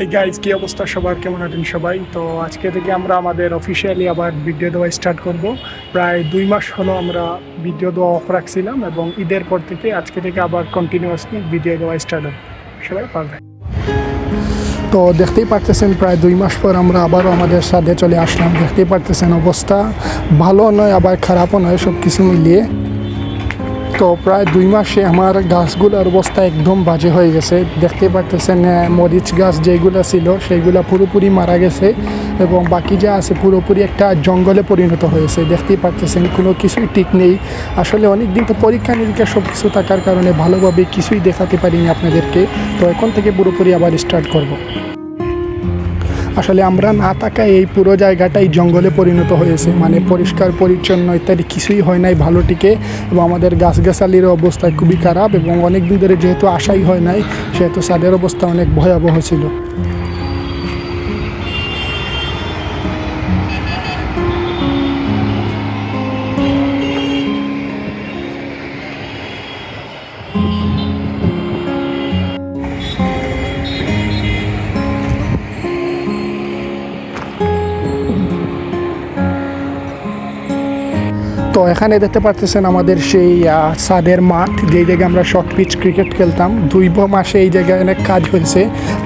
এই গাইজ কি অবস্থা? সবার কেমন আছেন সবাই? তো আজকে থেকে আমরা আমাদের অফিসিয়ালি আবার ভিডিও দেওয়া স্টার্ট করব। প্রায় দুই মাস হলো আমরা ভিডিও দেওয়া অফ রাখছিলাম এবং ঈদের পর থেকে আজকে থেকে আবার কন্টিনিউয়াসলি ভিডিও দেওয়া স্টার্ট হবে। সবাই পারবে? তো দেখতেই পারতেছেন, প্রায় দুই মাস পর আমরা আবারও আমাদের সাথে চলে আসলাম। দেখতেই পারতেছেন অবস্থা। ভালো নয়, আবার খারাপও নয় সব কিছু মিলিয়ে। তো প্রায় দুই মাসে আমার গাছগুলোর অবস্থা একদম বাজে হয়ে গেছে। দেখতে পারতেছেন মরিচ গাছ যেগুলো ছিল সেইগুলো পুরোপুরি মারা গেছে এবং বাকি যা আছে পুরোপুরি একটা জঙ্গলে পরিণত হয়েছে। দেখতেই পারতেছেন, কোনো কিছুই ঠিক নেই। আসলে অনেক দিন তো পরীক্ষা নিরীক্ষা সব কিছু থাকার কারণে ভালোভাবে কিছুই দেখাতে পারিনি আপনাদেরকে। তো এখন থেকে পুরোপুরি আবার স্টার্ট করব। আসলে আমরা না থাকায় এই পুরো জায়গাটাই জঙ্গলে পরিণত হয়েছে। মানে পরিষ্কার, পরিচ্ছন্ন ইত্যাদি কিছুই হয় নাই ভালোটিকে এবং আমাদের গাছগাছালির অবস্থা খুবই খারাপ এবং অনেক দিন ধরে যেহেতু আশাই হয় নাই, সেহেতু সাদের অবস্থা অনেক ভয়াবহ ছিল। তো এখানে দেখতে পারতেছেন আমাদের সেই সাদের মাঠ। যেই জায়গায় আমরা শর্ট পিচ ক্রিকেট খেলতাম, দুই মাসে এই জায়গায় অনেক কাজ হয়েছে।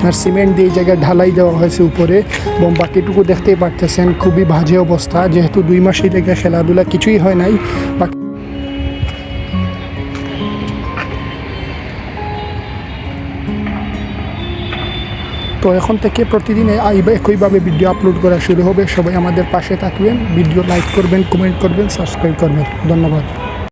আর সিমেন্ট দিয়ে এই জায়গায় ঢালাই দেওয়া হয়েছে উপরে। এবং বাকিটুকু দেখতেই পারতেছেন, খুবই বাজে অবস্থা। যেহেতু দুই মাসে এই জায়গায় খেলাধুলা কিছুই হয় নাই, বাকি তো এখন থেকে প্রতিদিন একইভাবে ভিডিও আপলোড করা শুরু হবে। সবাই আমাদের পাশে থাকবেন। ভিডিও লাইক করবেন কমেন্ট করবেন সাবস্ক্রাইব করবেন। ধন্যবাদ।